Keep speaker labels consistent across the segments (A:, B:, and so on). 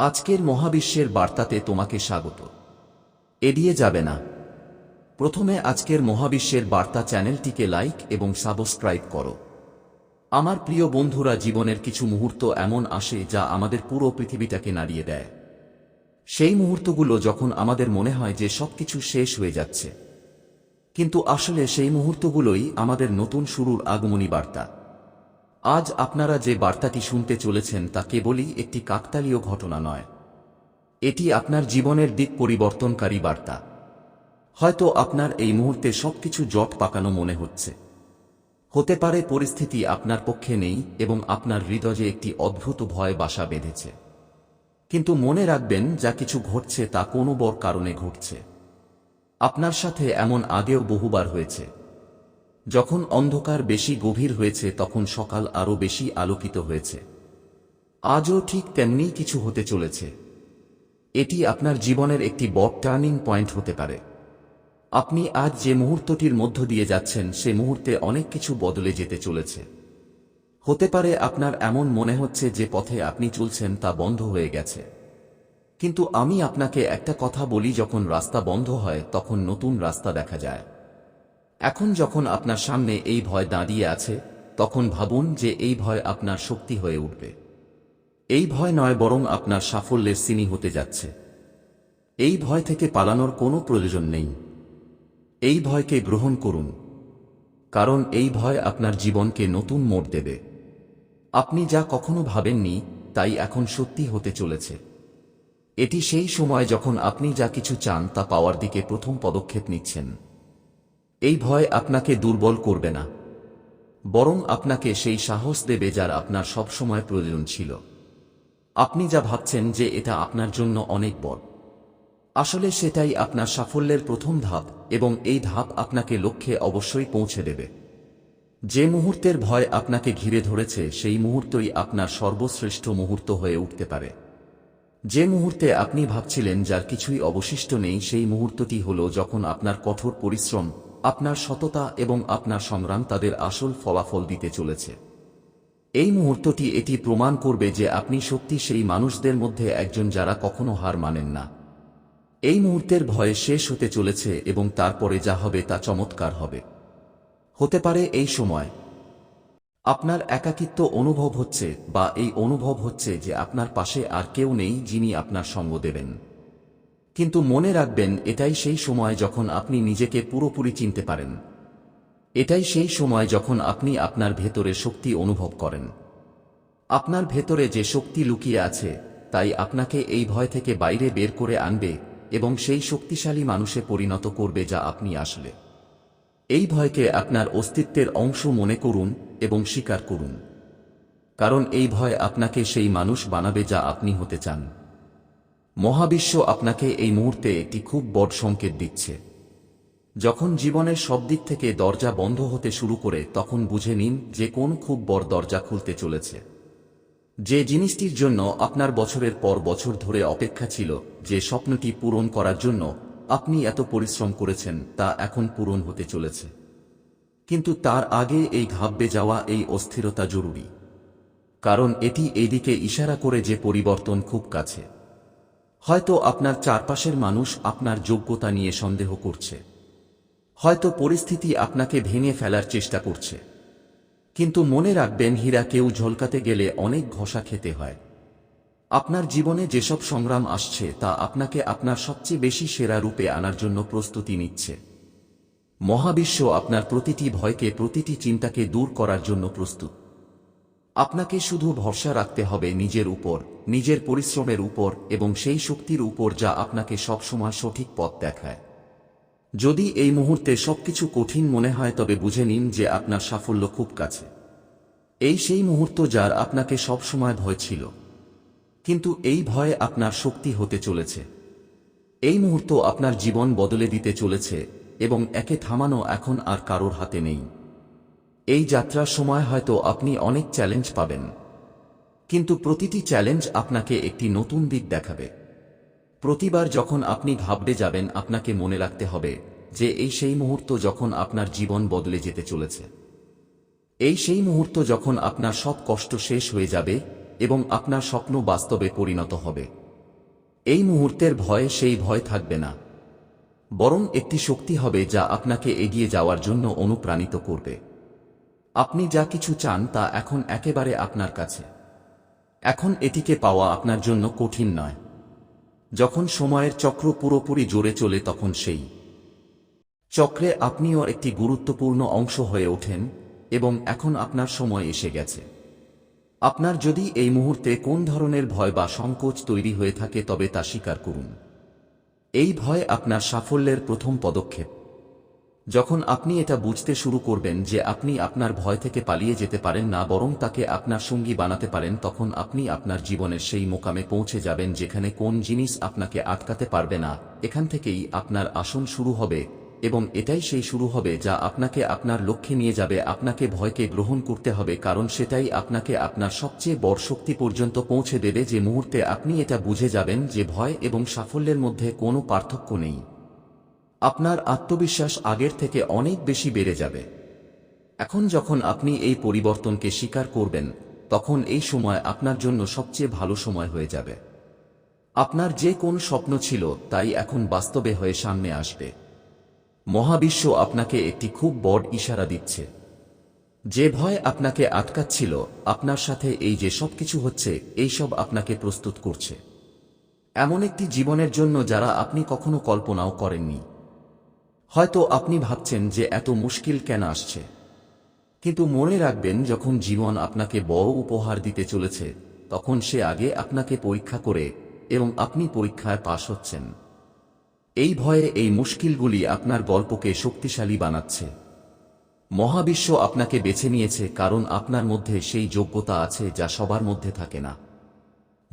A: আজকের মহাবিশ্বের বার্তাতে তোমাকে স্বাগত। এড়িয়ে যাবে না। প্রথমে আজকের মহাবিশ্বের বার্তা চ্যানেলটিকে লাইক এবং সাবস্ক্রাইব করো। আমার প্রিয় বন্ধুরা, জীবনের কিছু মুহূর্ত এমন আসে যা আমাদের পুরো পৃথিবীটাকে নাড়িয়ে দেয়। সেই মুহূর্তগুলো যখন আমাদের মনে হয় যে সবকিছু শেষ হয়ে যাচ্ছে। কিন্তু আসলে সেই মুহূর্তগুলোই আমাদের নতুন শুরুর আগমনী বার্তা। আজ আপনারা যে বার্তাটি শুনতে চলেছেন তা কেবলই একটি কাকতালীয় ঘটনা নয়। এটি আপনার জীবনের দিক পরিবর্তনকারী বার্তা। হয়তো আপনার এই মুহূর্তে সবকিছু জট পাকানো মনে হচ্ছে। হতে পারে পরিস্থিতি আপনার পক্ষে নেই এবং আপনার হৃদয়ে একটি অদ্ভুত ভয় বাসা বেঁধেছে। কিন্তু মনে রাখবেন, যা কিছু ঘটছে তা কোনো বড় কারণে ঘটছে। আপনার সাথে এমন আগেও বহুবার হয়েছে। যখন অন্ধকার বেশি গভীর হয়েছে তখন সকাল আরও বেশি আলোকিত হয়েছে। আজও ঠিক তেমনি কিছু হতে চলেছে। এটি আপনার জীবনের একটি বড় টার্নিং পয়েন্ট হতে পারে। আপনি আজ যে মুহূর্তটির মধ্য দিয়ে যাচ্ছেন সে মুহূর্তে অনেক কিছু বদলে যেতে চলেছে। হতে পারে আপনার এমন মনে হচ্ছে যে পথে আপনি চলছেন তা বন্ধ হয়ে গেছে। কিন্তু আমি আপনাকে একটা কথা বলি যখন রাস্তা বন্ধ হয় তখন নতুন রাস্তা দেখা যায়। এখন যখন আপনার সামনে এই ভয় দাঁড়িয়ে আছে, তখন ভাবুন যে এই ভয় আপনার শক্তি হয়ে উঠবে। এই ভয় নয় বরং আপনার সাফল্যের সিনি হতে যাচ্ছে। এই ভয় থেকে পালানোর কোনো প্রয়োজন নেই। এই ভয়কে গ্রহণ করুন। কারণ এই ভয় আপনার জীবনকে নতুন মোড় দেবে। আপনি যা কখনো ভাবেননি, তাই এখন সত্যি হতে চলেছে। এটি সেই সময় যখন আপনি যা কিছু চান তা পাওয়ার দিকে প্রথম পদক্ষেপ নিচ্ছেন। এই ভয় আপনাকে দুর্বল করবে না। বরং আপনাকে সেই সাহস দেবে যার আপনার সবসময় প্রয়োজন ছিল। আপনি যা ভাবছেন যে এটা আপনার জন্য অনেক বড়। আসলে সেটাই আপনার সাফল্যের প্রথম ধাপ এবং এই ধাপ আপনাকে লক্ষ্যে অবশ্যই পৌঁছে দেবে। যে মুহূর্তের ভয় আপনাকে ঘিরে ধরেছে, সেই মুহূর্তই আপনার সর্বশ্রেষ্ঠ মুহূর্ত হয়ে উঠতে পারে। যে মুহূর্তে আপনি ভাবছিলেন যার কিছুই অবশিষ্ট নেই, সেই মুহূর্তটি হল যখন আপনার কঠোর পরিশ্রম আপনার সততা এবং আপনার সংগ্রাম তাদের আসল ফলাফল দিতে চলেছে। এই মুহূর্তটি এটি প্রমাণ করবে যে আপনি সত্যি সেই মানুষদের মধ্যে একজন যারা কখনো হার মানেন না। এই মুহূর্তের ভয়ে শেষ হতে চলেছে এবং তারপরে যা হবে তা চমৎকার হবে। হতে পারে এই সময় আপনার একাকিত্ব অনুভব হচ্ছে বা এই অনুভব হচ্ছে যে আপনার পাশে আর কেউ নেই যিনি আপনার সঙ্গ দেবেন। কিন্তু মনে রাখবেন, এটাই সেই সময় যখন আপনি নিজেকে পুরোপুরি চিনতে পারেন। এটাই সেই সময় যখন আপনি আপনার ভেতরে শক্তি অনুভব করেন। আপনার ভেতরে যে শক্তি লুকিয়ে আছে, তাই আপনাকে এই ভয় থেকে বাইরে বের করে আনবে এবং সেই শক্তিশালী মানুষে পরিণত করবে যা আপনি আসলে। এই ভয়কে আপনার অস্তিত্বের অংশ মনে করুন এবং স্বীকার করুন। কারণ এই ভয় আপনাকে সেই মানুষ বানাবে যা আপনি হতে চান। মহাবিশ্ব আপনাকে এই মুহূর্তে একটি খুব বড় সংকেত দিচ্ছে। যখন জীবনের সব দিক থেকে দরজা বন্ধ হতে শুরু করে, তখন বুঝে নিন যে কোন খুব বড় দরজা খুলতে চলেছে। যে জিনিসটির জন্য আপনার বছরের পর বছর ধরে অপেক্ষা ছিল, যে স্বপ্নটি পূরণ করার জন্য আপনি এত পরিশ্রম করেছেন, তা এখন পূরণ হতে চলেছে। কিন্তু তার আগে এই ঘাববে যাওয়া এই অস্থিরতা জরুরি। কারণ এটি এদিকে ইশারা করে যে পরিবর্তন খুব কাছে। হয়তো আপনার চারপাশের মানুষ আপনার যোগ্যতা নিয়ে সন্দেহ করছে। হয়তো পরিস্থিতি আপনাকে ভেঙে ফেলার চেষ্টা করছে। কিন্তু মনে রাখবেন, হীরা কেউ ঝলকাতে গেলে অনেক ঘষা খেতে হয়। আপনার জীবনে যেসব সংগ্রাম আসছে, তা আপনাকে আপনার সবচেয়ে বেশি সেরা রূপে আনার জন্য প্রস্তুতি নিচ্ছে। মহাবিশ্ব আপনার প্রতিটি ভয়কে, প্রতিটি চিন্তাকে দূর করার জন্য প্রস্তুত। আপনাকে শুধু ভরসা রাখতে হবে নিজের উপর। নিজের পরিশ্রমের উপর এবং সেই শক্তির উপর যা আপনাকে সবসময় সঠিক পথ দেখায়। যদি এই মুহূর্তে সবকিছু কঠিন মনে হয়, তবে বুঝে নিন যে আপনার সাফল্য খুব কাছে। এই সেই মুহূর্ত যার আপনাকে সবসময় ভয় ছিল। কিন্তু এই ভয় আপনার শক্তি হতে চলেছে। এই মুহূর্ত আপনার জীবন বদলে দিতে চলেছে এবং একে থামানো এখন আর কারোর হাতে নেই। এই যাত্রার সময় হয়তো আপনি অনেক চ্যালেঞ্জ পাবেন। কিন্তু প্রতিটি চ্যালেঞ্জ আপনাকে একটি নতুন দিক দেখাবে। প্রতিবার যখন আপনি ভাববে যাবেন, আপনাকে মনে রাখতে হবে যে এই সেই মুহূর্ত যখন আপনার জীবন বদলে যেতে চলেছে। এই সেই মুহূর্ত যখন আপনার সব কষ্ট শেষ হয়ে যাবে এবং আপনার স্বপ্ন বাস্তবে পরিণত হবে। এই মুহূর্তের ভয়ে সেই ভয় থাকবে না। বরং একটি শক্তি হবে যা আপনাকে এগিয়ে যাওয়ার জন্য অনুপ্রাণিত করবে। আপনি যা কিছু চান তা এখন একেবারে আপনার কাছে। এখন এটিকে পাওয়া আপনার জন্য কঠিন নয়। যখন সময়ের চক্র পুরোপুরি জোরে চলে তখন সেই চক্রে আপনিও একটি গুরুত্বপূর্ণ অংশ হয়ে ওঠেন এবং এখন আপনার সময় এসে গেছে। আপনার যদি এই মুহূর্তে কোন ধরনের ভয় বা সংকোচ তৈরি হয়ে থাকে তবে তা স্বীকার করুন। এই ভয় আপনার সাফল্যের প্রথম পদক্ষেপ। যখন আপনি এটা বুঝতে শুরু করবেন যে আপনি আপনার ভয় থেকে পালিয়ে যেতে পারেন না বরং তাকে আপনার সঙ্গী বানাতে পারেন, তখন আপনি আপনার জীবনের সেই মোকামে পৌঁছে যাবেন যেখানে কোন জিনিস আপনাকে আটকাতে পারবে না। এখান থেকেই আপনার আসন শুরু হবে এবং এটাই সেই শুরু হবে যা আপনাকে আপনার লক্ষ্যে নিয়ে যাবে। আপনাকে ভয়কে গ্রহণ করতে হবে কারণ সেটাই আপনাকে আপনার সবচেয়ে বড় শক্তি পর্যন্ত পৌঁছে দেবে যে মুহূর্তে আপনি এটা বুঝে যাবেন যে ভয় এবং সাফল্যের মধ্যে কোনো পার্থক্য নেই। আপনার আত্মবিশ্বাস আগের থেকে অনেক বেশি বেড়ে যাবে। এখন যখন আপনি এই পরিবর্তনকে স্বীকার করবেন, তখন এই সময় আপনার জন্য সবচেয়ে ভালো সময় হয়ে যাবে। আপনার যে কোন স্বপ্ন ছিল, তাই এখন বাস্তবে হয়ে সামনে আসবে। মহাবিশ্ব আপনাকে একটি খুব বড় ইশারা দিচ্ছে। যে ভয় আপনাকে আটকাচ্ছিল, আপনার সাথে এই যে সব কিছু হচ্ছে, এই সব আপনাকে প্রস্তুত করছে। এমন একটি জীবনের জন্য যারা আপনি কখনো কল্পনাও করেননি। হয়তো আপনি ভাবছেন যে এত মুশকিল কেন আসছে। কিন্তু মনে রাখবেন, যখন জীবন আপনাকে বড় উপহার দিতে চলেছে, তখন সে আগে আপনাকে পরীক্ষা করে এবং আপনি পরীক্ষায় পাশ হচ্ছেন। এই ভয়ে এই মুশকিলগুলি আপনার গল্পকে শক্তিশালী বানাচ্ছে। মহাবিশ্ব আপনাকে বেছে নিয়েছে কারণ আপনার মধ্যে সেই যোগ্যতা আছে যা সবার মধ্যে থাকে না।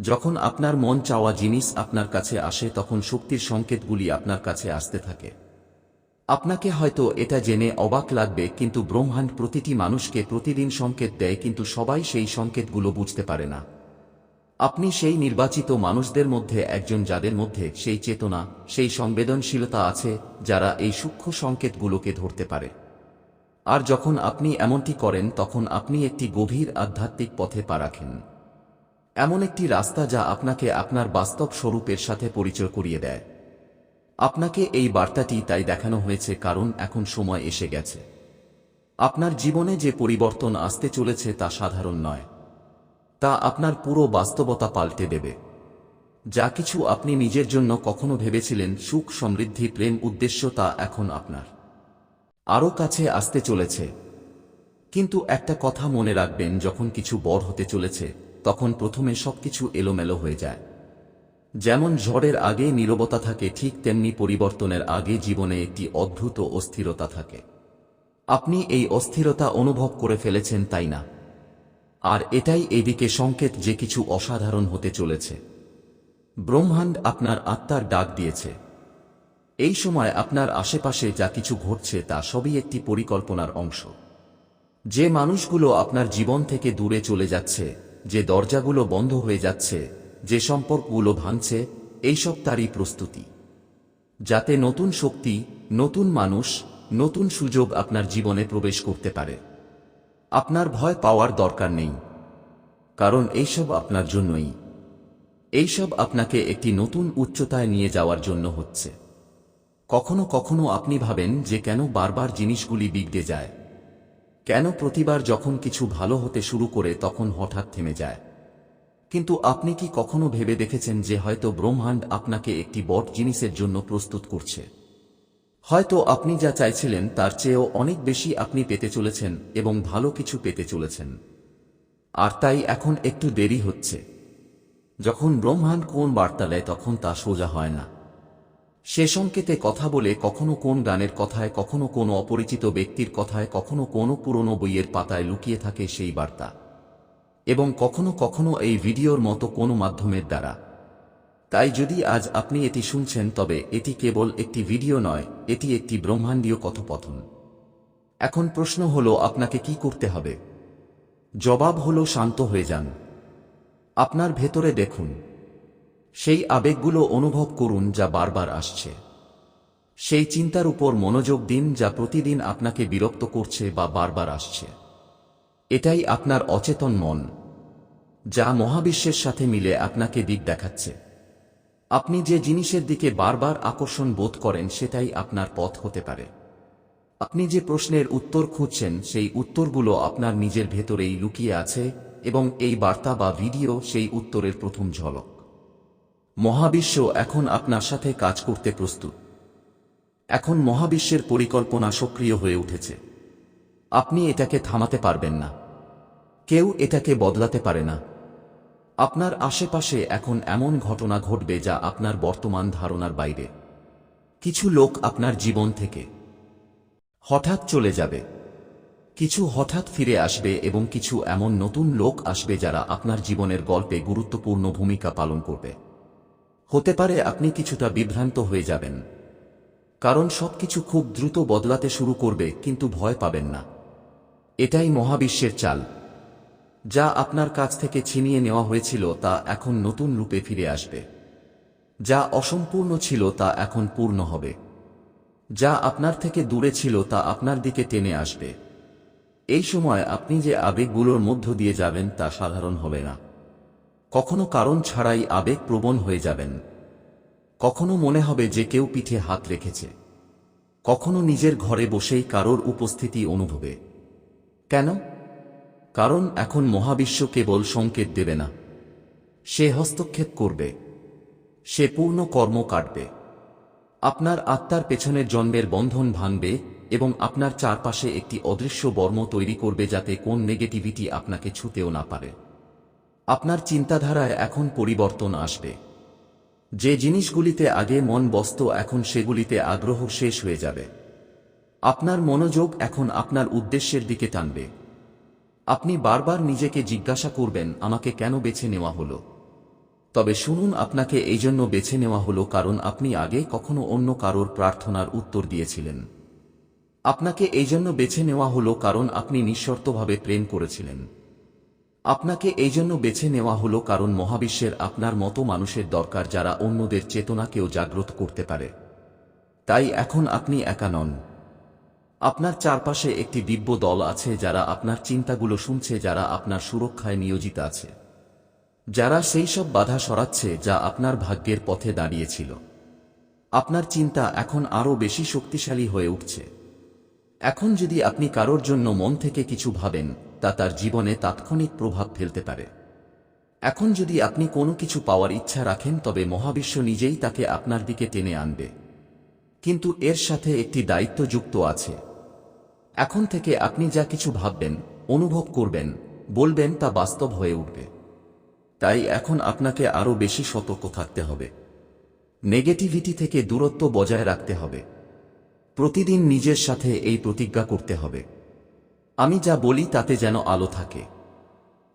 A: যখন আপনার মন চাওয়া জিনিস আপনার কাছে আসে, তখন শক্তির সংকেতগুলি আপনার কাছে আসতে থাকে। আপনাকে হয়তো এটা জেনে অবাক লাগবে, কিন্তু ব্রহ্মাণ্ড প্রতিটি মানুষকে প্রতিদিন সংকেত দেয়, কিন্তু সবাই সেই সংকেতগুলো বুঝতে পারে না। আপনি সেই নির্বাচিত মানুষদের মধ্যে একজন যাদের মধ্যে সেই চেতনা, সেই সংবেদনশীলতা আছে, যারা এই সূক্ষ্ম সংকেতগুলোকে ধরতে পারে। আর যখন আপনি এমনটি করেন, তখন আপনি একটি গভীর আধ্যাত্মিক পথে পা রাখেন। এমন একটি রাস্তা যা আপনাকে আপনার বাস্তব স্বরূপের সাথে পরিচয় করিয়ে দেয়। আপনাকে এই বার্তাটি তাই দেখানো হয়েছে কারণ এখন সময় এসে গেছে। আপনার জীবনে যে পরিবর্তন আসতে চলেছে তা সাধারণ নয়। তা আপনার পুরো বাস্তবতা পাল্টে দেবে। যা কিছু আপনি নিজের জন্য কখনো ভেবেছিলেন সুখ, সমৃদ্ধি, প্রেম, উদ্দেশ্য তা এখন আপনার। আরও কাছে আসতে চলেছে। কিন্তু একটা কথা মনে রাখবেন, যখন কিছু বড় হতে চলেছে, তখন প্রথমে সবকিছু এলোমেলো হয়ে যায়। যেমন ঝড়ের আগে নীরবতা থাকে, ঠিক তেমনি পরিবর্তনের আগে জীবনে একটি অদ্ভুত অস্থিরতা থাকে। আপনি এই অস্থিরতা অনুভব করে ফেলেছেন তাই না? আর এটাই এদিকে সংকেত যে কিছু অসাধারণ হতে চলেছে। ব্রহ্মাণ্ড আপনার আত্মার ডাক দিয়েছে। এই সময় আপনার আশেপাশে যা কিছু ঘটছে তা সবই একটি পরিকল্পনার অংশ। যে মানুষগুলো আপনার জীবন থেকে দূরে চলে যাচ্ছে, যে দরজাগুলো বন্ধ হয়ে যাচ্ছে যে সম্পর্কগুলো ভাঙছে, এইসব তারই প্রস্তুতি। যাতে নতুন শক্তি, নতুন মানুষ, নতুন সুযোগ আপনার জীবনে প্রবেশ করতে পারে। আপনার ভয় পাওয়ার দরকার নেই। কারণ এইসব আপনার জন্যই। এইসব আপনাকে একটি নতুন উচ্চতায় নিয়ে যাওয়ার জন্য হচ্ছে। কখনো কখনো আপনি ভাবেন যে কেন বারবার জিনিসগুলি বিগড়ে যায়। কেন প্রতিবার যখন কিছু ভালো হতে শুরু করে তখন হঠাৎ থেমে যায়। কিন্তু আপনি কি কখনো ভেবে দেখেছেন যে হয়তো ব্রহ্মাণ্ড আপনাকে একটি বট জিনিসের জন্য প্রস্তুত করছে? হয়তো আপনি যা চাইছিলেন তার চেয়েও অনেক বেশি আপনি পেতে চলেছেন এবং ভালো কিছু পেতে চলেছেন। আর তাই এখন একটু দেরি হচ্ছে। যখন ব্রহ্মাণ্ড কোন বার্তা দেয় তখন তা সোজা হয় না। সে সংকেতে কথা বলে কখনো কোন গানের কথায়, কখনো কোনো অপরিচিত ব্যক্তির কথায়, কখনো কোনো পুরনো বইয়ের পাতায় লুকিয়ে থাকে সেই বার্তা। এবং কখনো কখনো এই ভিডিওর মতো কোনো মাধ্যমের দ্বারা। তাই যদি আজ আপনি এটি শুনছেন, তবে এটি কেবল একটি ভিডিও নয়, এটি একটি ব্রহ্মাণ্ডীয় কথোপথন এখন প্রশ্ন হলো, আপনাকে কি করতে হবে? জবাব হলো, শান্ত হয়ে যান। আপনার ভেতরে দেখুন। সেই আবেগগুলো অনুভব করুন, যা বারবার আসছে। সেই চিন্তার উপর মনোযোগ দিন, যা প্রতিদিন আপনাকে বিরক্ত করছে বা বারবার আসছে। এটাই আপনার অচেতন মন, যা মহাবিশ্বের সাথে মিলে আপনাকে দিক দেখাচ্ছে। আপনি যে জিনিসের দিকে বারবার আকর্ষণ বোধ করেন, সেটাই আপনার পথ হতে পারে। আপনি যে প্রশ্নের উত্তর খুঁজছেন, সেই উত্তরগুলো আপনার নিজের ভেতরেই লুকিয়ে আছে এবং এই বার্তা বা ভিডিও সেই উত্তরের প্রথম ঝলক। মহাবিশ্ব এখন আপনার সাথে কাজ করতে প্রস্তুত। এখন মহাবিশ্বের পরিকল্পনা সক্রিয় হয়ে উঠেছে। আপনি এটাকে থামাতে পারবেন না। কেউ এটাকে বদলাতে পারে না। আপনার আশেপাশে এখন এমন ঘটনা ঘটবে যা আপনার বর্তমান ধারণার বাইরে। কিছু লোক আপনার জীবন থেকে হঠাৎ চলে যাবে। কিছু হঠাৎ ফিরে আসবে এবং কিছু এমন নতুন লোক আসবে যারা আপনার জীবনের গল্পে গুরুত্বপূর্ণ ভূমিকা পালন করবে। হতে পারে আপনি কিছুটা বিভ্রান্ত হয়ে যাবেন। কারণ সবকিছু খুব দ্রুত বদলাতে শুরু করবে, কিন্তু ভয় পাবেন না। এটাই মহাবিশ্বের চাল। যা আপনার কাছ থেকে ছিনিয়ে নেওয়া হয়েছিল তা এখন নতুন রূপে ফিরে আসবে। যা অসম্পূর্ণ ছিল তা এখন পূর্ণ হবে। যা আপনার থেকে দূরে ছিল তা আপনার দিকে টেনে আসবে। এই সময় আপনি যে আবেগগুলোর মধ্য দিয়ে যাবেন তা সাধারণ হবে না। কখনো কারণ ছাড়াই আবেগ প্রবণ হয়ে যাবেন। কখনো মনে হবে যে কেউ পিঠে হাত রেখেছে। কখনো নিজের ঘরে বসেই কারোর উপস্থিতি অনুভবে। কেন? কারণ এখন মহাবিশ্ব কেবল সংকেত দেবে না। সে হস্তক্ষেপ করবে। সে পূর্ণ কর্ম কাটবে। আপনার আত্মার পেছনের জন্মের বন্ধন ভাঙবে এবং আপনার চারপাশে একটি অদৃশ্য বর্ম তৈরি করবে যাতে কোন নেগেটিভিটি আপনাকে ছুতেও না পারে। আপনার চিন্তাধারায় এখন পরিবর্তন আসবে। যে জিনিসগুলিতে আগে মন বসত এখন সেগুলিতে আগ্রহ শেষ হয়ে যাবে। আপনার মনোযোগ এখন আপনার উদ্দেশ্যের দিকে টানবে। আপনি বারবার নিজেকে জিজ্ঞাসা করবেন, আমাকে কেন বেছে নেওয়া হলো? তবে শুনুন, আপনাকে এই জন্য বেছে নেওয়া হলো কারণ আপনি আগে কখনো অন্য কারোর প্রার্থনার উত্তর দিয়েছিলেন। আপনাকে এই জন্য বেছে নেওয়া হলো কারণ আপনি নিঃশর্তভাবে প্রেম করেছিলেন। আপনাকে এই জন্য বেছে নেওয়া হলো কারণ মহাবিশ্বের আপনার মতো মানুষের দরকার যারা অন্যদের চেতনাকেও জাগ্রত করতে পারে। তাই এখন আপনি একা নন। আপনার চারপাশে একটি দিব্য দল আছে যারা আপনার চিন্তাগুলো শুনছে, যারা আপনার সুরক্ষায় নিয়োজিত আছে। যারা সেই সব বাধা সরাচ্ছে যা আপনার ভাগ্যের পথে দাঁড়িয়েছিল। আপনার চিন্তা এখন আরও বেশি শক্তিশালী হয়ে উঠছে। এখন যদি আপনি কারোর জন্য মন থেকে কিছু ভাবেন, তা তার জীবনে তাৎক্ষণিক প্রভাব ফেলতে পারে। এখন যদি আপনি কোনো কিছু পাওয়ার ইচ্ছা রাখেন, তবে মহাবিশ্ব নিজেই তাকে আপনার দিকে টেনে আনবে। কিন্তু এর সাথে একটি দায়িত্ব যুক্ত আছে। এখন থেকে আপনি যা কিছু ভাববেন, অনুভব করবেন, বলবেন তা বাস্তব হয়ে উঠবে। তাই এখন আপনাকে আরও বেশি সতর্ক থাকতে হবে। নেগেটিভিটি থেকে দূরত্ব বজায় রাখতে হবে। প্রতিদিন নিজের সাথে এই প্রতিজ্ঞা করতে হবে। আমি যা বলি তাতে যেন আলো থাকে।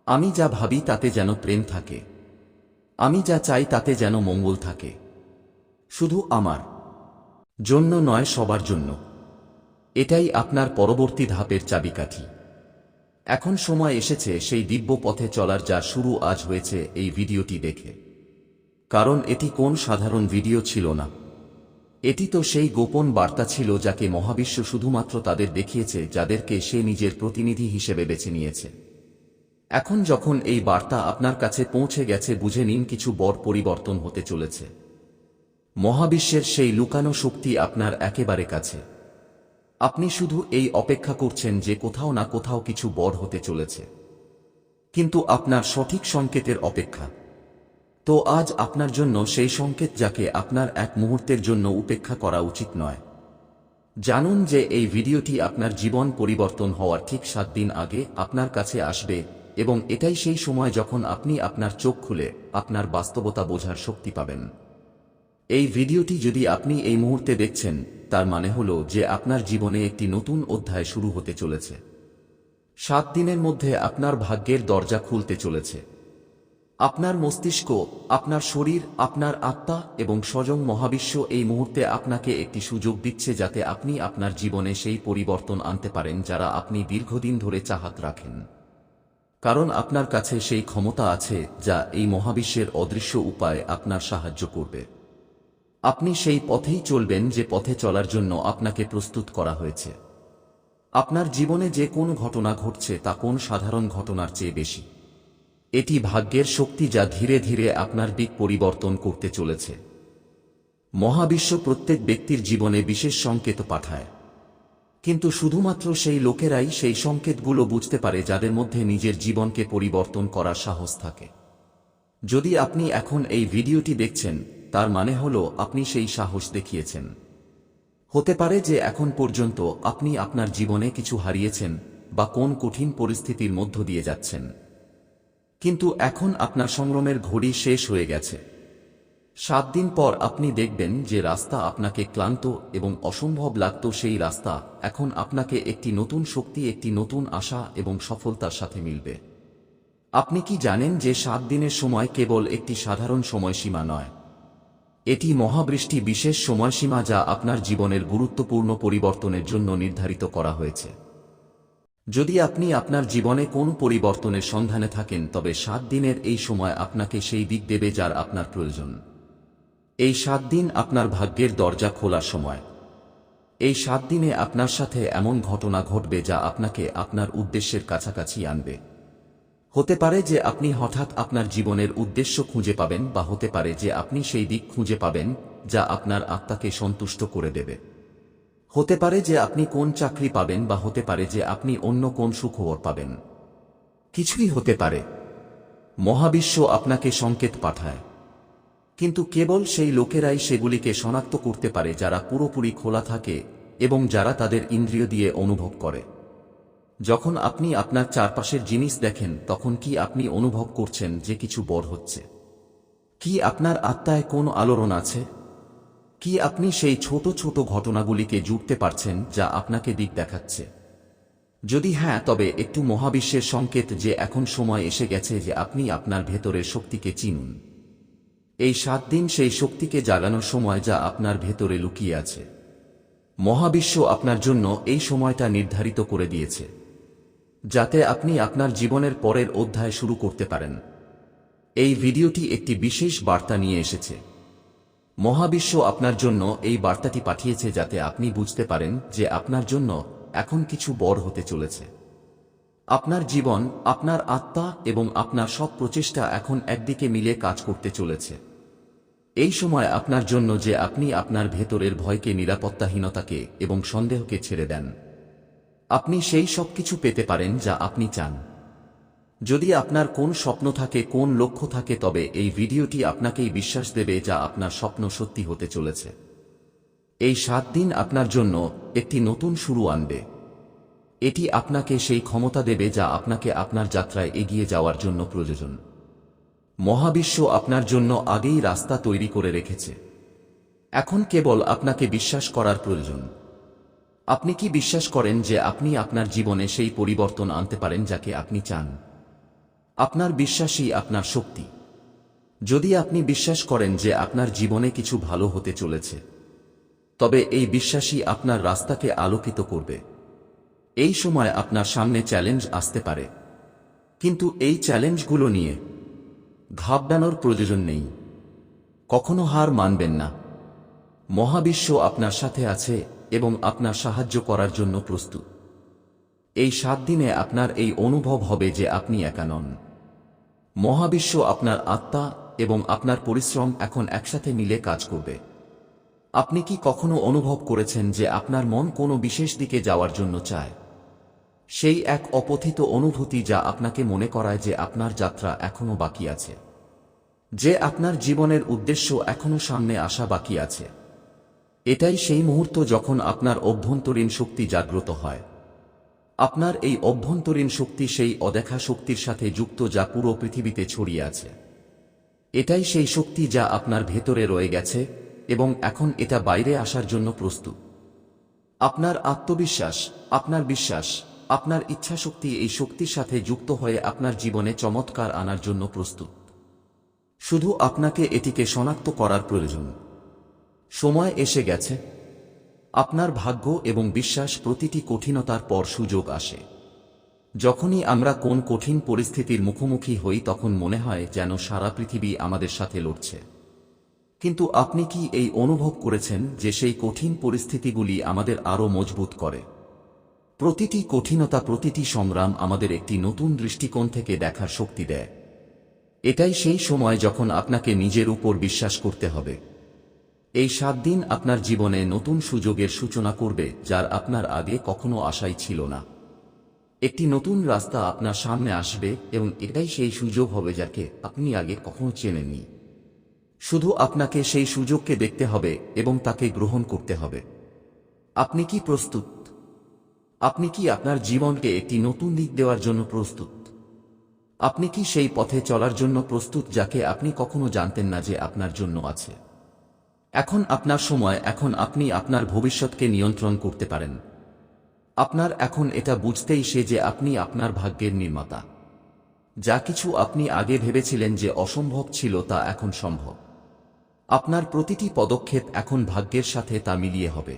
A: আমি যা ভাবি তাতে যেন প্রেম থাকে। আমি যা চাই তাতে যেন মঙ্গল থাকে। শুধু আমার জন্য নয় সবার জন্য। এটাই আপনার পরবর্তী ধাপের চাবিকাঠি। এখন সময় এসেছে সেই দিব্য পথে চলার যা শুরু আজ হয়েছে এই ভিডিওটি দেখে। কারণ এটি কোন সাধারণ ভিডিও ছিল না। এটি তো সেই গোপন বার্তা ছিল যাকে মহাবিশ্ব শুধুমাত্র তাদের দেখিয়েছে, যাদেরকে সে নিজের প্রতিনিধি হিসেবে বেছে নিয়েছে। এখন যখন এই বার্তা আপনার কাছে পৌঁছে গেছে, বুঝে নিন কিছু বড় পরিবর্তন হতে চলেছে। মহাবিশ্বের সেই লুকানো শক্তি আপনার একেবারে কাছে। আপনি শুধু এই অপেক্ষা করছেন যে কোথাও না কোথাও কিছু বড় হতে চলেছে। কিন্তু আপনার সঠিক সংকেতের অপেক্ষা। তো আজ আপনার জন্য সেই সংকেত যাকে আপনার এক মুহূর্তের জন্য উপেক্ষা করা উচিত নয়। জানুন যে এই ভিডিওটি আপনার জীবন পরিবর্তন হওয়ার ঠিক সাত দিন আগে আপনার কাছে আসবে এবং এটাই সেই সময় যখন আপনি আপনার চোখ খুলে আপনার বাস্তবতা বোঝার শক্তি পাবেন। এই ভিডিওটি যদি আপনি এই মুহূর্তে দেখছেন তার মানে হল যে আপনার জীবনে একটি নতুন অধ্যায় শুরু হতে চলেছে। সাত দিনের মধ্যে আপনার ভাগ্যের দরজা খুলতে চলেছে। আপনার মস্তিষ্ক, আপনার শরীর, আপনার আত্মা এবং স্বয়ং মহাবিশ্ব এই মুহূর্তে আপনাকে একটি সুযোগ দিচ্ছে যাতে আপনি আপনার জীবনে সেই পরিবর্তন আনতে পারেন যারা আপনি দীর্ঘদিন ধরে চাহাত রাখেন। কারণ আপনার কাছে সেই ক্ষমতা আছে যা এই মহাবিশ্বের অদৃশ্য উপায় আপনার সাহায্য করবে। আপনি সেই পথেই চলবেন যে পথে চলার জন্য আপনাকে প্রস্তুত করা হয়েছে। আপনার জীবনে যে কোন ঘটনা ঘটছে তা কোন সাধারণ ঘটনার চেয়ে বেশি? এটি ভাগ্যের শক্তি যা ধীরে ধীরে আপনার দিক পরিবর্তন করতে চলেছে। মহাবিশ্ব প্রত্যেক ব্যক্তির জীবনে বিশেষ সংকেত পাঠায়। কিন্তু শুধুমাত্র সেই লোকেরাই সেই সংকেতগুলো বুঝতে পারে যাদের মধ্যে নিজের জীবনকে পরিবর্তন করার সাহস থাকে। যদি আপনি এখন এই ভিডিওটি দেখছেন তার মানে হল, আপনি সেই সাহস দেখিয়েছেন। হতে পারে যে এখন পর্যন্ত আপনি আপনার জীবনে কিছু হারিয়েছেন বা কোন কঠিন পরিস্থিতির মধ্য দিয়ে যাচ্ছেন। কিন্তু এখন আপনার সংগ্রামের ঘড়ি শেষ হয়ে গেছে। সাত দিন পর আপনি দেখবেন যে রাস্তা আপনাকে ক্লান্ত এবং অসম্ভব লাগত সেই রাস্তা এখন আপনাকে একটি নতুন শক্তি, একটি নতুন আশা এবং সফলতার সাথে মিলবে। আপনি কি জানেন যে সাত দিনের সময় কেবল একটি সাধারণ সময়সীমা নয়? এটি মহাবৃষ্টি বিশেষ সময়সীমা যা আপনার জীবনের গুরুত্বপূর্ণ পরিবর্তনের জন্য নির্ধারিত করা হয়েছে। যদি আপনি আপনার জীবনে কোন পরিবর্তনের সন্ধানে থাকেন, তবে সাত দিনের এই সময় আপনাকে সেই দিক দেবে যার আপনার প্রয়োজন। এই সাত দিন আপনার ভাগ্যের দরজা খোলার সময়। এই সাত দিনে আপনার সাথে এমন ঘটনা ঘটবে যা আপনাকে আপনার উদ্দেশ্যের কাছাকাছি আনবে। হতে পারে যে আপনি হঠাৎ আপনার জীবনের উদ্দেশ্য খুঁজে পাবেন বা হতে পারে যে আপনি সেই দিক খুঁজে পাবেন যা আপনার আত্মাকে সন্তুষ্ট করে দেবে। হতে পারে যে আপনি কোন চাকরি পাবেন বা হতে পারে যে আপনি অন্য কোন সুখবর পাবেন। কিছুই হতে পারে। মহাবিশ্ব আপনাকে সংকেত পাঠায়। কিন্তু কেবল সেই লোকেরাই সেগুলিকে শনাক্ত করতে পারে যারা পুরোপুরি খোলা থাকে এবং যারা তাদের ইন্দ্রিয় দিয়ে অনুভব করে। যখন আপনি আপনার চারপাশের জিনিস দেখেন, তখন কি আপনি অনুভব করছেন যে কিছু বড় হচ্ছে? কি আপনার আত্মায় কোন আলোড়ন আছে? কি আপনি সেই ছোট ছোট ঘটনাগুলিকে জুড়তে পারছেন যা আপনাকে দিক দেখাচ্ছে? যদি হ্যাঁ তবে একটু মহাবিশ্বের সংকেত যে এখন সময় এসে গেছে যে আপনি আপনার ভেতরের শক্তিকে চিনুন। এই সাত দিন সেই শক্তিকে জাগানোর সময় যা আপনার ভেতরে লুকিয়ে আছে। মহাবিশ্ব আপনার জন্য এই সময়টা নির্ধারিত করে দিয়েছে। যাতে আপনি আপনার জীবনের পরের অধ্যায় শুরু করতে পারেন। এই ভিডিওটি একটি বিশেষ বার্তা নিয়ে এসেছে। মহাবিশ্ব আপনার জন্য এই বার্তাটি পাঠিয়েছে যাতে আপনি বুঝতে পারেন যে আপনার জন্য এখন কিছু বড় হতে চলেছে। আপনার জীবন, আপনার আত্মা এবং আপনার সব প্রচেষ্টা এখন একদিকে মিলে কাজ করতে চলেছে। এই সময় আপনার জন্য যে আপনি আপনার ভেতরের ভয়কে, নিরাপত্তাহীনতাকে এবং সন্দেহকে ছেড়ে দেন। আপনি সেই সব কিছু পেতে পারেন যা আপনি চান। যদি আপনার কোন স্বপ্ন থাকে, কোন লক্ষ্য থাকে, তবে এই ভিডিওটি আপনাকেই বিশ্বাস দেবে যা আপনার স্বপ্ন সত্যি হতে চলেছে। এই সাত দিন আপনার জন্য একটি নতুন শুরু আনবে। এটি আপনাকে সেই ক্ষমতা দেবে যা আপনাকে আপনার যাত্রায় এগিয়ে যাওয়ার জন্য প্রয়োজন। মহাবিশ্ব আপনার জন্য আগেই রাস্তা তৈরি করে রেখেছে। এখন কেবল আপনাকে বিশ্বাস করার প্রয়োজন। আপনি কি বিশ্বাস করেন যে আপনি আপনার জীবনে সেই পরিবর্তন আনতে পারেন যাকে আপনি চান? আপনার বিশ্বাসই আপনার শক্তি। যদি আপনি বিশ্বাস করেন যে আপনার জীবনে কিছু ভালো হতে চলেছে, তবে এই বিশ্বাসই আপনার রাস্তাকে আলোকিত করবে। এই সময় আপনার সামনে চ্যালেঞ্জ আসতে পারে। কিন্তু এই চ্যালেঞ্জগুলো নিয়ে ঘাবড়ানোর প্রয়োজন নেই। কখনো হার মানবেন না। মহাবিশ্ব আপনার সাথে আছে। এবং আপনার সাহায্য করার জন্য প্রস্তুত। এই সাত দিনে আপনার এই অনুভব হবে যে আপনি একা নন। মহাবিশ্ব আপনার আত্মা এবং আপনার পরিশ্রম এখন একসাথে মিলে কাজ করবে। আপনি কি কখনো অনুভব করেছেন যে আপনার মন কোনো বিশেষ দিকে যাওয়ার জন্য চায়? সেই এক অপথিত অনুভূতি যা আপনাকে মনে করায় যে আপনার যাত্রা এখনও বাকি আছে। যে আপনার জীবনের উদ্দেশ্য এখনও সামনে আসা বাকি আছে। এটাই সেই মুহূর্ত যখন আপনার অভ্যন্তরীণ শক্তি জাগ্রত হয়। আপনার এই অভ্যন্তরীণ শক্তি সেই অদেখা শক্তির সাথে যুক্ত যা পুরো পৃথিবীতে ছড়িয়ে আছে। এটাই সেই শক্তি যা আপনার ভেতরে রয়ে গেছে এবং এখন এটা বাইরে আসার জন্য প্রস্তুত। আপনার আত্মবিশ্বাস, আপনার বিশ্বাস, আপনার ইচ্ছাশক্তি এই শক্তির সাথে যুক্ত হয়ে আপনার জীবনে চমৎকার আনার জন্য প্রস্তুত। শুধু আপনাকে এটিকে শনাক্ত করার প্রয়োজন। সময় এসে গেছে। আপনার ভাগ্য এবং বিশ্বাস প্রতিটি কঠিনতার পর সুযোগ আসে। যখনই আমরা কোন কঠিন পরিস্থিতির মুখোমুখি হই, তখন মনে হয় যেন সারা পৃথিবী আমাদের সাথে লড়ছে। কিন্তু আপনি কি এই অনুভব করেছেন যে সেই কঠিন পরিস্থিতিগুলি আমাদের আরও মজবুত করে? প্রতিটি কঠিনতা, প্রতিটি সংগ্রাম আমাদের একটি নতুন দৃষ্টিকোণ থেকে দেখার শক্তি দেয়। এটাই সেই সময় যখন আপনাকে নিজের উপর বিশ্বাস করতে হবে। এই সাত দিন আপনার জীবনে নতুন সুযোগের সূচনা করবে, যার আপনার আগে কখনো আশাই ছিল না। একটি নতুন রাস্তা আপনার সামনে আসবে এবং এটাই সেই সুযোগ হবে যাকে আপনি আগে কখনো চেনেননি। শুধু আপনাকে সেই সুযোগকে দেখতে হবে এবং তাকে গ্রহণ করতে হবে। আপনি কি প্রস্তুত? আপনি কি আপনার জীবনকে একটি নতুন দিক দেওয়ার জন্য প্রস্তুত? আপনি কি সেই পথে চলার জন্য প্রস্তুত যাকে আপনি কখনো জানতেন না যে আপনার জন্য আছে? এখন আপনার সময়, এখন আপনি আপনার ভবিষ্যৎকে নিয়ন্ত্রণ করতে পারেন। আপনার এখন এটা বুঝতেই সে যে আপনি আপনার ভাগ্যের নির্মাতা। যা কিছু আপনি আগে ভেবেছিলেন যে অসম্ভব ছিল তা এখন সম্ভব। আপনার প্রতিটি পদক্ষেপ এখন ভাগ্যের সাথে তা মিলিয়ে হবে।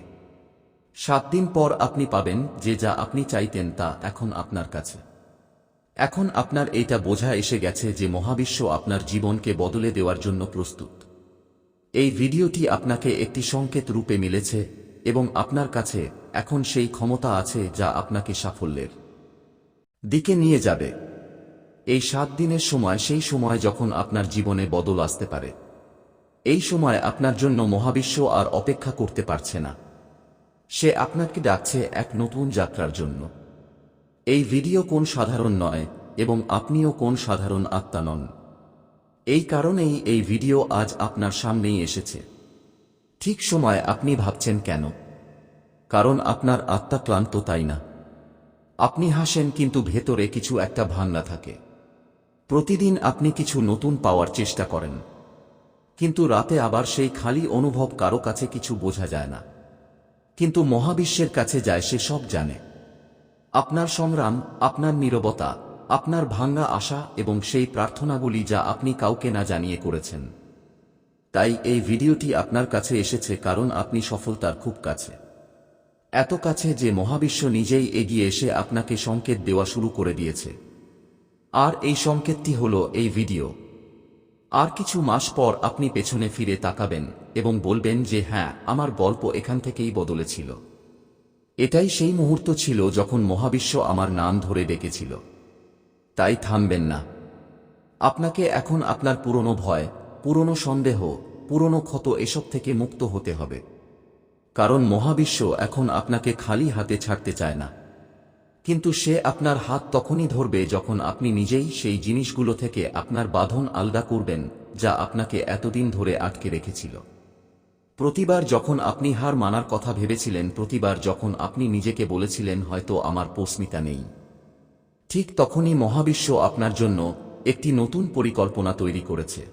A: সাত দিন পর আপনি পাবেন যে যা আপনি চাইতেন তা এখন আপনার কাছে। এখন আপনার এইটা বোঝা এসে গেছে যে মহাবিশ্ব আপনার জীবনকে বদলে দেওয়ার জন্য প্রস্তুত। এই ভিডিওটি আপনাকে একটি সংকেত রূপে মিলেছে এবং আপনার কাছে এখন সেই ক্ষমতা আছে যা আপনাকে সাফল্যের দিকে নিয়ে যাবে। এই সাত দিনের সময়, সেই সময় যখন আপনার জীবনে বদল আসতে পারে। এই সময় আপনার জন্য মহাবিশ্ব আর অপেক্ষা করতে পারছে না। সে আপনাকে ডাকছে এক নতুন যাত্রার জন্য। এই ভিডিও কোন সাধারণ নয় এবং আপনিও কোন সাধারণ আত্মা নন। এই কারণেই এই ভিডিও আজ আপনার সামনেই এসেছে। ঠিক সময় আপনি ভাবছেন কেন? কারণ আপনার আত্মা ক্লান্ত তাই না? আপনি হাসেন কিন্তু ভেতরে কিছু একটা ভাঙ্গা থাকে। প্রতিদিন আপনি কিছু নতুন পাওয়ার চেষ্টা করেন। কিন্তু রাতে আবার সেই খালি অনুভব কারও কাছে কিছু বোঝা যায় না। কিন্তু মহাবিশ্বের কাছে যায় সে সব জানে। আপনার সংগ্রাম, আপনার নীরবতা আপনার ভাঙ্গা আশা এবং সেই প্রার্থনাগুলি যা আপনি কাউকে না জানিয়ে করেছেন। তাই এই ভিডিওটি আপনার কাছে এসেছে কারণ আপনি সফলতার খুব কাছে। এত কাছে যে মহাবিশ্ব নিজেই এগিয়ে এসে আপনাকে সংকেত দেওয়া শুরু করে দিয়েছে। আর এই সংকেতটি হল এই ভিডিও। আর কিছু মাস পর আপনি পেছনে ফিরে তাকাবেন এবং বলবেন যে হ্যাঁ আমার গল্প এখান থেকেই বদলেছিল। এটাই সেই মুহূর্ত ছিল যখন মহাবিশ্ব আমার নাম ধরে ডেকেছিল। তাই থামবেন না। আপনাকে এখন আপনার পুরনো ভয়, পুরনো সন্দেহ, পুরনো ক্ষত এসব থেকে মুক্ত হতে হবে। কারণ মহাবিশ্ব এখন আপনাকে খালি হাতে ছাড়তে চায় না। কিন্তু সে আপনার হাত তখনই ধরবে যখন আপনি নিজেই সেই জিনিসগুলো থেকে আপনার বাঁধন আলগা করবেন, যা আপনাকে এতদিন ধরে আটকে রেখেছিল। প্রতিবার যখন আপনি হার মানার কথা ভেবেছিলেন, প্রতিবার যখন আপনি নিজেকে বলেছিলেন, হয়তো আমার পস্মিতা নেই। ঠিক তখনই মহাবিশ্ব আপনার জন্য একটি নতুন পরিকল্পনা তৈরি করেছে।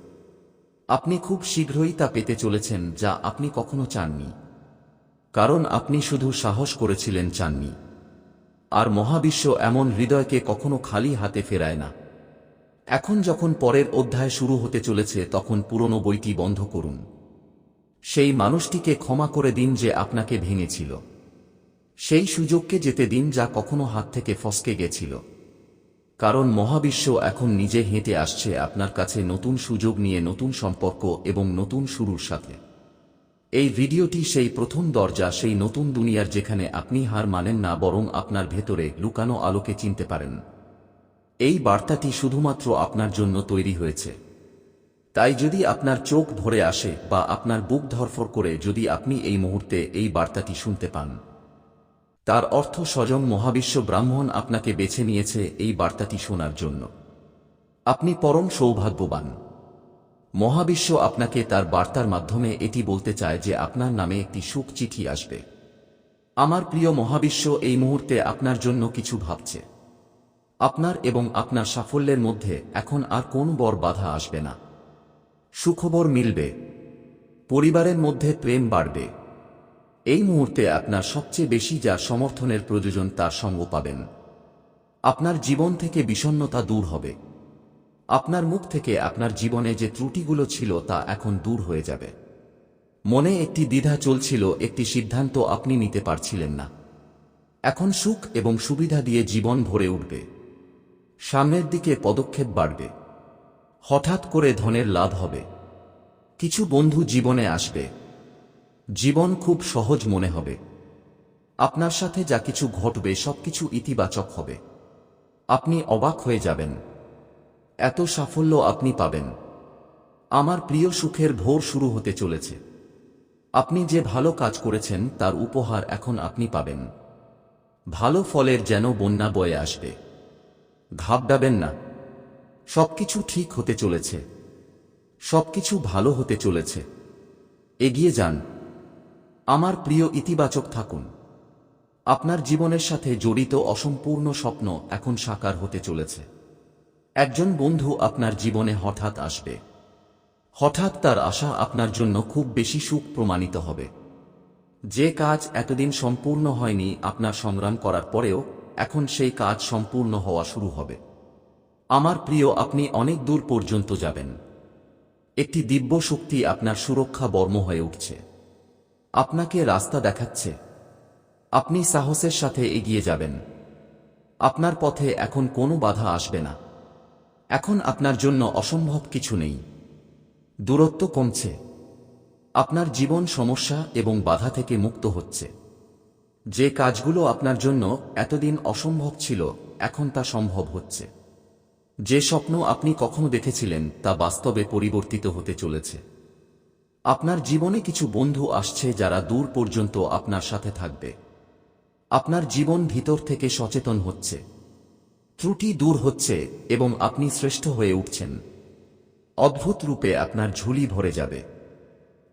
A: আপনি খুব শীঘ্রই তা পেতে চলেছেন যা আপনি কখনো চাননি। কারণ আপনি শুধু সাহস করেছিলেন চাননি। আর মহাবিশ্ব এমন হৃদয়কে কখনো খালি হাতে ফেরায় না। এখন যখন পরের অধ্যায় শুরু হতে চলেছে, তখন পুরনো বইটি বন্ধ করুন। সেই মানুষটিকে ক্ষমা করে দিন যে আপনাকে ভেঙেছিল। সেই সুযোগকে যেতে দিন যা কখনো হাত থেকে ফসকে গেছিল। কারণ মহাবিশ্ব এখন নিজে হেঁটে আসছে আপনার কাছে নতুন সুযোগ নিয়ে নতুন সম্পর্ক এবং নতুন শুরুর সাথে। এই ভিডিওটি সেই প্রথম দরজা, সেই নতুন দুনিয়ার যেখানে আপনি হার মানেন না, বরং আপনার ভেতরে লুকানো আলোকে চিনতে পারেন। এই বার্তাটি শুধুমাত্র আপনার জন্য তৈরি হয়েছে। তাই যদি আপনার চোখ ভরে আসে বা আপনার বুক ধরফর করে যদি আপনি এই মুহূর্তে এই বার্তাটি শুনতে পান। তার অর্থ স্বজন মহাবিশ্ব ব্রাহ্মণ আপনাকে বেছে নিয়েছে এই বার্তাটি শোনার জন্য। আপনি পরম সৌভাগ্যবান। মহাবিশ্ব আপনাকে তার বার্তার মাধ্যমে এটি বলতে চায় যে আপনার নামে একটি সুখ চিঠি আসবে। আমার প্রিয় মহাবিশ্ব এই মুহূর্তে আপনার জন্য কিছু ভাবছে। আপনার এবং আপনার সাফল্যের মধ্যে এখন আর কোন বর বাধা আসবে না। সুখবর মিলবে। পরিবারের মধ্যে প্রেম বাড়বে। এই মুহূর্তে আপনার সবচেয়ে বেশি যা সমর্থনের প্রয়োজন তার সঙ্গ পাবেন। আপনার জীবন থেকে বিষণ্নতা দূর হবে। আপনার মুখ থেকে আপনার জীবনে যে ত্রুটিগুলো ছিল তা এখন দূর হয়ে যাবে। মনে একটি দ্বিধা চলছিল, একটি সিদ্ধান্ত আপনি নিতে পারছিলেন না। এখন সুখ এবং সুবিধা দিয়ে জীবন ভরে উঠবে। সামনের দিকে পদক্ষেপ বাড়বে। হঠাৎ করে ধনের লাভ হবে। কিছু বন্ধু জীবনে আসবে। জীবন খুব সহজ মনে হবে। আপনার সাথে যা কিছু ঘটবে, সবকিছু ইতিবাচক হবে। আপনি অবাক হয়ে যাবেন। এত সাফল্য আপনি পাবেন। আমার প্রিয় সুখের ভোর শুরু হতে চলেছে। আপনি যে ভালো কাজ করেছেন, তার উপহার এখন আপনি পাবেন। ভালো ফলের যেন বন্যা বয়ে আসবে। ঘাবড়াবেন না। সবকিছু ঠিক হতে চলেছে। সবকিছু ভালো হতে চলেছে। এগিয়ে যান। আমার প্রিয় ইতিবাচক থাকুন। আপনার জীবনের সাথে জড়িত অসম্পূর্ণ স্বপ্ন এখন সাকার হতে চলেছে। একজন বন্ধু আপনার জীবনে হঠাৎ আসবে। হঠাৎ তার আশা আপনার জন্য খুব বেশি সুখ প্রমাণিত হবে। যে কাজ এতদিন সম্পূর্ণ হয়নি আপনার সংগ্রাম করার পরেও এখন সেই কাজ সম্পূর্ণ হওয়া শুরু হবে। আমার প্রিয়, আপনি অনেক দূর পর্যন্ত যাবেন। একটি দিব্য শক্তি আপনার সুরক্ষা বর্ম হয়ে উঠছে। আপনাকে রাস্তা দেখাচ্ছে। আপনি সাহসের সাথে এগিয়ে যাবেন। আপনার পথে এখন কোনো বাধা আসবে না। এখন আপনার জন্য অসম্ভব কিছু নেই। দূরত্ব কমছে। আপনার জীবন সমস্যা এবং বাধা থেকে মুক্ত হচ্ছে। যে কাজগুলো আপনার জন্য এতদিন অসম্ভব ছিল, এখন তা সম্ভব হচ্ছে। যে স্বপ্ন আপনি কখনো দেখেছিলেন, তা বাস্তবে পরিবর্তিত হতে চলেছে। আপনার জীবনে কিছু বন্ধু আসছে যারা দূর পর্যন্ত আপনার সাথে থাকবে। আপনার জীবন ভিতর থেকে সচেতন হচ্ছে। ত্রুটি দূর হচ্ছে এবং আপনি শ্রেষ্ঠ হয়ে উঠছেন। অদ্ভুত রূপে আপনার ঝুলি ভরে যাবে।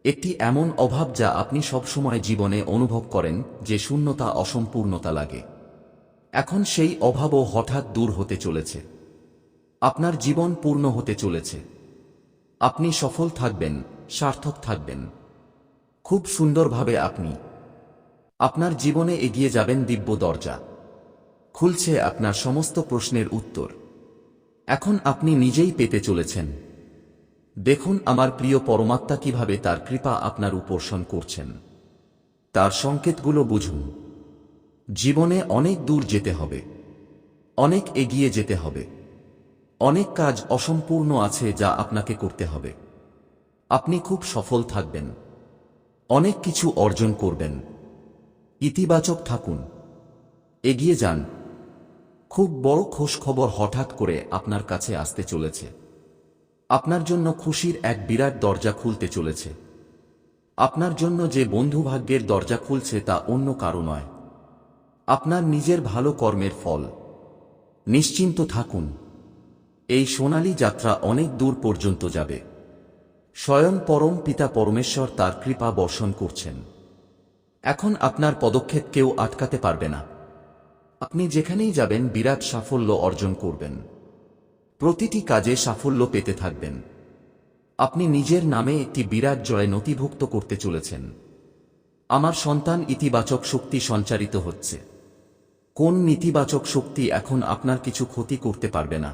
A: একটি এমন অভাব যা আপনি সবসময় জীবনে অনুভব করেন যে শূন্যতা অসম্পূর্ণতা লাগে। এখন সেই অভাবও হঠাৎ দূর হতে চলেছে। আপনার জীবন পূর্ণ হতে চলেছে। আপনি সফল থাকবেন। সার্থক থাকবেন। খুব সুন্দরভাবে আপনি আপনার জীবনে এগিয়ে যাবেন দিব্য দরজা। খুলছে আপনার সমস্ত প্রশ্নের উত্তর। এখন আপনি নিজেই পেতে চলেছেন। দেখুন আমার প্রিয় পরমাত্মা কীভাবে তার কৃপা আপনার উপর্ষণ করছেন। তার সংকেতগুলো বুঝুন। জীবনে অনেক দূর যেতে হবে। অনেক এগিয়ে যেতে হবে। অনেক কাজ অসম্পূর্ণ আছে যা আপনাকে করতে হবে। আপনি খুব সফল থাকবেন। অনেক কিছু অর্জন করবেন। ইতিবাচক থাকুন। এগিয়ে যান। খুব বড় খোঁজ খবর হঠাৎ করে আপনার কাছে আসতে চলেছে। আপনার জন্য খুশির এক বিরাট দরজা খুলতে চলেছে। আপনার জন্য যে বন্ধু ভাগ্যের দরজা খুলছে তা অন্য কারও নয়। আপনার নিজের ভালো কর্মের ফল। নিশ্চিন্ত থাকুন। এই সোনালী যাত্রা অনেক দূর পর্যন্ত যাবে। স্বয়ং পরম পিতা পরমেশ্বর তার কৃপা বর্ষণ করছেন। এখন আপনার পদক্ষেপ কেউ আটকাতে পারবে না। আপনি যেখানেই যাবেন বিরাট সাফল্য অর্জন করবেন। প্রতিটি কাজে সাফল্য পেতে থাকবেন। আপনি নিজের নামে একটি বিরাট জয় নথিভুক্ত করতে চলেছেন। আমার সন্তান ইতিবাচক শক্তি সঞ্চারিত হচ্ছে। কোন নেতিবাচক শক্তি এখন আপনার কিছু ক্ষতি করতে পারবে না।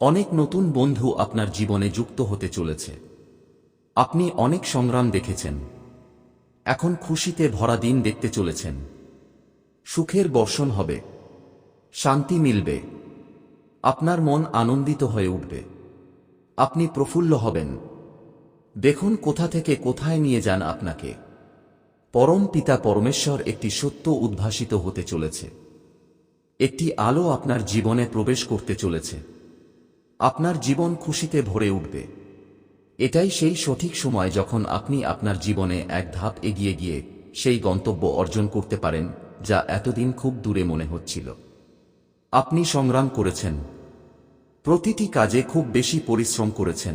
A: অনেক নতুন বন্ধু আপনার জীবনে যুক্ত হতে চলেছে। আপনি অনেক সংগ্রাম দেখেছেন। এখন খুশিতে ভরা দিন দেখতে চলেছেন। সুখের বর্ষণ হবে। শান্তি মিলবে। আপনার মন আনন্দিত হয়ে উঠবে। আপনি প্রফুল্ল হবেন। দেখুন কোথা থেকে কোথায় নিয়ে যান আপনাকে। পরম পিতা পরমেশ্বর একটি সত্য উদ্ভাসিত হতে চলেছে। একটি আলো আপনার জীবনে প্রবেশ করতে চলেছে। আপনার জীবন খুশিতে ভরে উঠবে। এটাই সেই সঠিক সময় যখন আপনি আপনার জীবনে এক ধাপ এগিয়ে গিয়ে সেই গন্তব্য অর্জন করতে পারেন, যা এতদিন খুব দূরে মনে হচ্ছিল। আপনি সংগ্রাম করেছেন। প্রতিটি কাজে খুব বেশি পরিশ্রম করেছেন।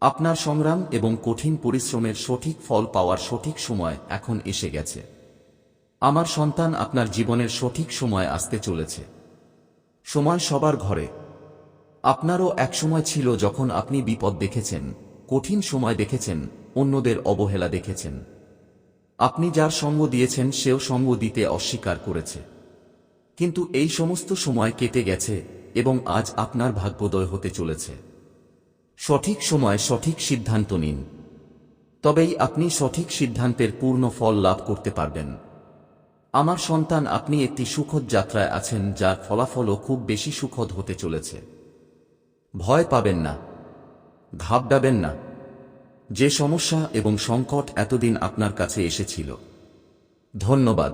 A: আপনার সংগ্রাম এবং কঠিন পরিশ্রমের সঠিক ফল পাওয়ার সঠিক সময় এখন এসে গেছে। আমার সন্তান আপনার জীবনের সঠিক সময় আসতে চলেছে। সময় সবার ঘরে। আপনারও এক সময় ছিল যখন আপনি বিপদ দেখেছেন, কঠিন সময় দেখেছেন, অন্যদের অবহেলা দেখেছেন। আপনি যার সঙ্গ দিয়েছেন, সেও সঙ্গ দিতে অস্বীকার করেছে। কিন্তু এই সমস্ত সময় কেটে গেছে এবং আজ আপনার ভাগ্যোদয় হতে চলেছে। সঠিক সময় সঠিক সিদ্ধান্ত নিন। তবেই আপনি সঠিক সিদ্ধান্তের পূর্ণ ফল লাভ করতে পারবেন। আমার সন্তান, আপনি একটি সুখদ যাত্রায় আছেন, যার ফলাফলও খুব বেশি সুখদ হতে চলেছে। ভয় পাবেন না ঘাবড়াবেন না। যে সমস্যা এবং সংকট এতদিন আপনার কাছে এসেছিল। ধন্যবাদ।